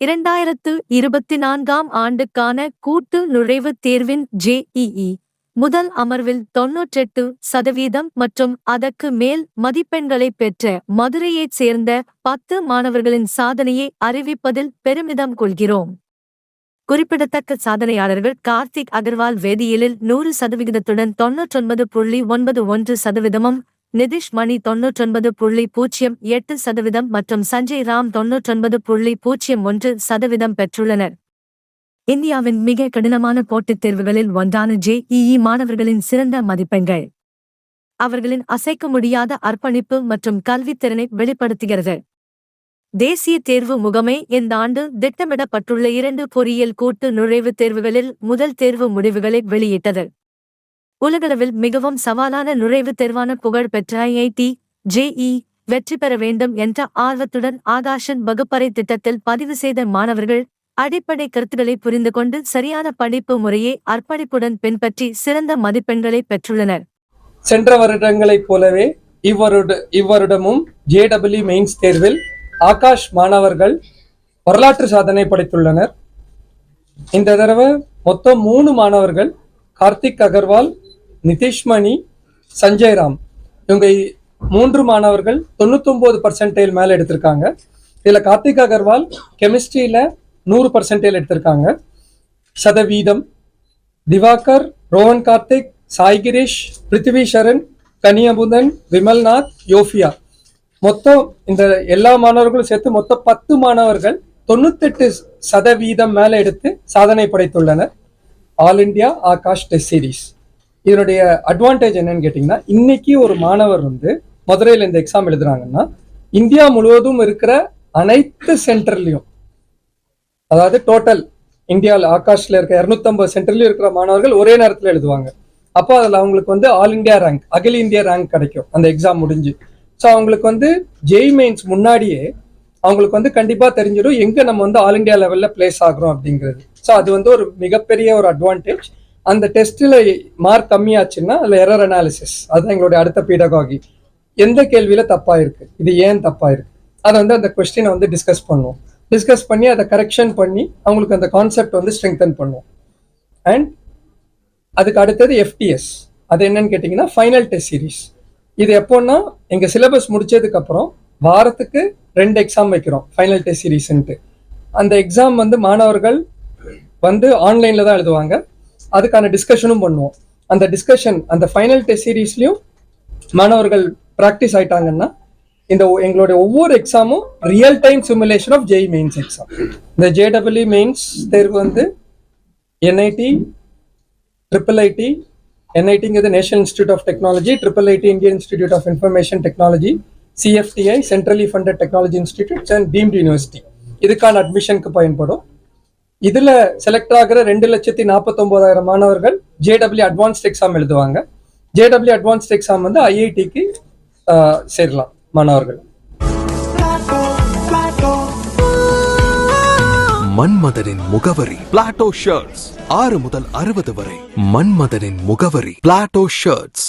இரண்டாயிரத்து இருபத்தி நான்காம் ஆண்டுக்கான கூட்டு நுழைவுத் தேர்வின் ஜேஇஇ முதல் அமர்வில் தொன்னூற்றெட்டு சதவீதம் மற்றும் அதற்கு மேல் மதிப்பெண்களை பெற்ற மதுரையைச் சேர்ந்த பத்து மாணவர்களின் சாதனையை அறிவிப்பதில் பெருமிதம் கொள்கிறோம். குறிப்பிடத்தக்க சாதனையாளர்கள் கார்த்திக் அகர்வால் வேதியியலில் நூறு சதவிகிதத்துடன் தொன்னூற்றொன்பது புள்ளி ஒன்பது ஒன்று சதவீதமும் நிதிஷ் மணி தொன்னூற்றொன்பது புள்ளி பூஜ்ஜியம் எட்டு சதவீதம் மற்றும் சஞ்சய் ராம் தொன்னூற்றொன்பது புள்ளி பூஜ்ஜியம் ஒன்று சதவீதம் பெற்றுள்ளனர். இந்தியாவின் மிக கடினமான போட்டித் தேர்வுகளில் ஒன்றான ஜேஇஇ மாணவர்களின் சிறந்த மதிப்பெண்கள். அவர்களின் அசைக்க முடியாத அர்ப்பணிப்பு மற்றும் கல்வித்திறனை வெளிப்படுத்துகிறது. தேசிய தேர்வு முகமை இந்த ஆண்டு திட்டமிடப்பட்டுள்ள இரண்டு பொறியியல் கூட்டு நுழைவுத் தேர்வுகளில் முதல் தேர்வு முடிவுகளை வெளியிட்டது. உலகளவில் மிகவும் சவாலான நுழைவுத் தேர்வான புகழ்பெற்ற ஐஐடி ஜேஇ வெற்றி பெற வேண்டும் என்ற ஆர்வத்துடன் ஆகாஷன் வகுப்பறை திட்டத்தில் பதிவு செய்த மாணவர்கள் அடிப்படை கருத்துக்களை புரிந்து கொண்டு சரியான படிப்பு முறையை அர்ப்பணிப்புடன் பின்பற்றி சிறந்த மதிப்பெண்களை பெற்றுள்ளனர். சென்ற வருடங்களைப் போலவே இவ்வருட இவ்வருடமும் ஜேடபிள்யூ மெயின்ஸ் தேர்வில் ஆகாஷ் மாணவர்கள் வரலாற்று சாதனை படைத்துள்ளனர். இந்த தடவை மொத்தம் மூணு மாணவர்கள் கார்த்திக் அகர்வால் நிதிஷ்மணி சஞ்சய் ராம். இவங்க மூன்று மாணவர்கள் தொண்ணூத்தொம்பது பர்சன்டேஜ் மேலே எடுத்திருக்காங்க. இதில் கார்த்திக் அகர்வால் கெமிஸ்ட்ரியில் நூறு பர்சன்டேஜ் எடுத்திருக்காங்க. சதவீதம். திவாகர் ரோஹன் கார்த்திக் சாய் கிரீஷ் பிருத்திவி சரண் கனியபுதன் விமல்நாத் யோஃபியா. மொத்தம் இந்த எல்லா மாணவர்களும் சேர்த்து மொத்தம் பத்து மாணவர்கள் தொண்ணூத்தெட்டு சதவீதம் மேலே எடுத்து சாதனை படைத்துள்ளனர். All India Aakash test series. இதனுடைய அட்வான்டேஜ் என்னன்னு கேட்டிங்கன்னா இன்னைக்கு ஒரு மாணவர் வந்து மதுரையில் இந்த எக்ஸாம் எழுதுறாங்கன்னா இந்தியா முழுவதும் இருக்கிற அனைத்து சென்டர்லையும் அதாவது டோட்டல் இந்தியாவில் ஆகாஷ்ல இருக்க இரநூத்தம்பது சென்டர்லயும் இருக்கிற மாணவர்கள் ஒரே நேரத்தில் எழுதுவாங்க. அப்போ அதில் அவங்களுக்கு வந்து ஆல் இந்தியா ரேங்க் அகில இந்தியா ரேங்க் கிடைக்கும் அந்த எக்ஸாம் முடிஞ்சு. ஸோ அவங்களுக்கு வந்து ஜெய் மெயின்ஸ் முன்னாடியே அவங்களுக்கு வந்து கண்டிப்பாக தெரிஞ்சிடும் எங்கே நம்ம வந்து ஆல் இந்தியா லெவலில் பிளேஸ் ஆகுறோம் அப்படிங்கிறது. ஸோ அது வந்து ஒரு மிகப்பெரிய ஒரு அட்வான்டேஜ் அந்த டெஸ்ட்டில் மார்க் கம்மியாச்சுன்னா அதில் எரர் அனாலிசிஸ் அதுதான் எங்களுடைய அடுத்த பீடகாகி. எந்த கேள்வியில் தப்பாக இருக்குது இது ஏன் தப்பாக இருக்குது அதை வந்து அந்த கொஸ்டினை வந்து டிஸ்கஸ் பண்ணுவோம். டிஸ்கஸ் பண்ணி அதை கரெக்ஷன் பண்ணி அவங்களுக்கு அந்த கான்செப்ட் வந்து ஸ்ட்ரெங்தன் பண்ணுவோம். அண்ட் அதுக்கு அடுத்தது எஃப்டிஎஸ் அது என்னன்னு கேட்டிங்கன்னா ஃபைனல் டெஸ்ட் சீரிஸ் இது எப்போன்னா எங்கள் சிலபஸ் முடிச்சதுக்கப்புறம் வாரத்துக்கு ரெண்டு எக்ஸாம் வைக்கிறோம் ஃபைனல் டெஸ்ட் சீரீஸ்ன்ட்டு அந்த எக்ஸாம் வந்து மாணவர்கள் வந்து ஆன்லைனில் தான் எழுதுவாங்க. அதுக்கான டிஸ்கஷனும் பண்ணுவோம். அந்த டிஸ்கஷன் அந்த ஃபைனல் டெஸ்ட் சீரீஸ்லையும் மாணவர்கள் ப்ராக்டிஸ் ஆயிட்டாங்கன்னா இந்த ஒ- எங்களுடைய ஒவ்வொரு எக்ஸாமும் real time simulation of JEE mains exam இந்த ஜேடபிள்யூ மெயின்ஸ் தேர்வு வந்து NIT triple IT என்ஐடிங்கிறது national institute of technology triple IT Indian institute of information technology CFTI centrally funded technology institutes and deemed university இதுக்கான அட்மிஷனுக்கு பயன்படும். இதுல select ஆகிற ரெண்டு லட்சத்தி நாற்பத்தொன்பதாயிரம் மாணவர்கள் ஜேடபிள்யூ அட்வான்ஸ்ட் எக்ஸாம் எழுதுவாங்க. ஜேடபிள்யூ அட்வான்ஸ்ட் எக்ஸாம் வந்து ஐஐடிக்கு சேரலாம் மாணவர்கள். மன்மதனின் முகவரி பிளாட்டோ ஷர்ட்ஸ் ஆறு முதல் அறுபது வரை மன்மதனின் முகவரி பிளாட்டோ ஷர்ட்ஸ்